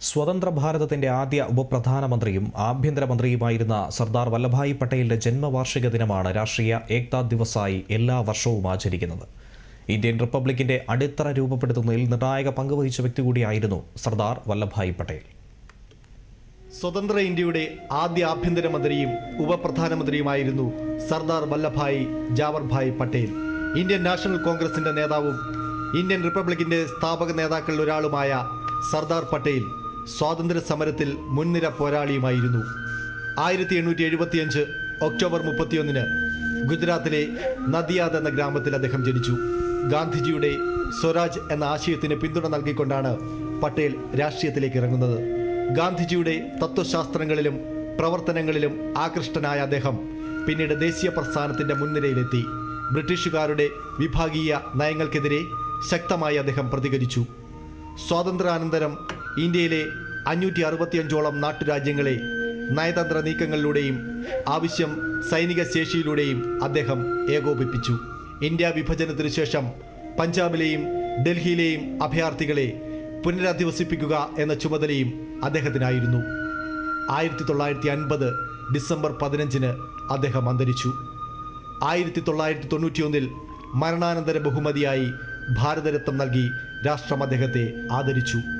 സ്വതന്ത്ര ഭാരതത്തിന്റെ ആദ്യ ഉപപ്രധാനമന്ത്രിയും ആഭ്യന്തരമന്ത്രിയുമായിരുന്ന സർദാർ വല്ലഭായ് പട്ടേലിന്റെ ജന്മവാർഷിക ദിനമാണ് രാഷ്ട്രീയ ഏക്താ ദിവസായി എല്ലാ വർഷവും ആചരിക്കുന്നത്. ഇന്ത്യൻ റിപ്പബ്ലിക്കിന്റെ അടിത്തറ രൂപപ്പെടുത്തുന്നതിൽ നിർണായക പങ്കുവഹിച്ച വ്യക്തി കൂടിയായിരുന്നു സർദാർ വല്ലഭായ് പട്ടേൽ. സ്വതന്ത്ര ഇന്ത്യയുടെ ആദ്യ ആഭ്യന്തരമന്ത്രിയും ഉപപ്രധാനമന്ത്രിയുമായിരുന്നു സർദാർ വല്ലഭായ് ജാവർഭായ് പട്ടേൽ. ഇന്ത്യൻ നാഷണൽ കോൺഗ്രസിന്റെ നേതാവും ഇന്ത്യൻ റിപ്പബ്ലിക്കിന്റെ സ്ഥാപക നേതാക്കളിൽ ഒരാളുമായ സർദാർ പട്ടേൽ. സ്വാതന്ത്ര്യ സമരത്തിൽ മുൻനിര പോരാളിയുമായിരുന്നു. ആയിരത്തി എണ്ണൂറ്റി എഴുപത്തിയഞ്ച് ഒക്ടോബർ മുപ്പത്തിയൊന്നിന് ഗുജറാത്തിലെ നദിയാദ് എന്ന ഗ്രാമത്തിൽ അദ്ദേഹം ജനിച്ചു. ഗാന്ധിജിയുടെ സ്വരാജ് എന്ന ആശയത്തിന് പിന്തുണ നൽകിക്കൊണ്ടാണ് പട്ടേൽ രാഷ്ട്രീയത്തിലേക്ക് ഇറങ്ങുന്നത്. ഗാന്ധിജിയുടെ തത്വശാസ്ത്രങ്ങളിലും പ്രവർത്തനങ്ങളിലും ആകൃഷ്ടനായ അദ്ദേഹം പിന്നീട് ദേശീയ പ്രസ്ഥാനത്തിന്റെ മുൻനിരയിലെത്തി. ബ്രിട്ടീഷുകാരുടെ വിഭാഗീയ നയങ്ങൾക്കെതിരെ ശക്തമായി അദ്ദേഹം പ്രതികരിച്ചു. സ്വാതന്ത്ര്യാനന്തരം ഇന്ത്യയിലെ അഞ്ഞൂറ്റി അറുപത്തിയഞ്ചോളം നാട്ടുരാജ്യങ്ങളെ നയതന്ത്ര നീക്കങ്ങളിലൂടെയും ആവശ്യം സൈനിക ശേഷിയിലൂടെയും അദ്ദേഹം ഏകോപിപ്പിച്ചു. ഇന്ത്യ വിഭജനത്തിനു ശേഷം പഞ്ചാബിലെയും ഡൽഹിയിലെയും അഭയാർത്ഥികളെ പുനരധിവസിപ്പിക്കുക എന്ന ചുമതലയും അദ്ദേഹത്തിനായിരുന്നു. ആയിരത്തി തൊള്ളായിരത്തി അൻപത് ഡിസംബർ പതിനഞ്ചിന് അദ്ദേഹം അന്തരിച്ചു. ആയിരത്തി തൊള്ളായിരത്തി തൊണ്ണൂറ്റിയൊന്നിൽ മരണാനന്തര ബഹുമതിയായി ഭാരതരത്നം നൽകി രാഷ്ട്രം അദ്ദേഹത്തെ ആദരിച്ചു.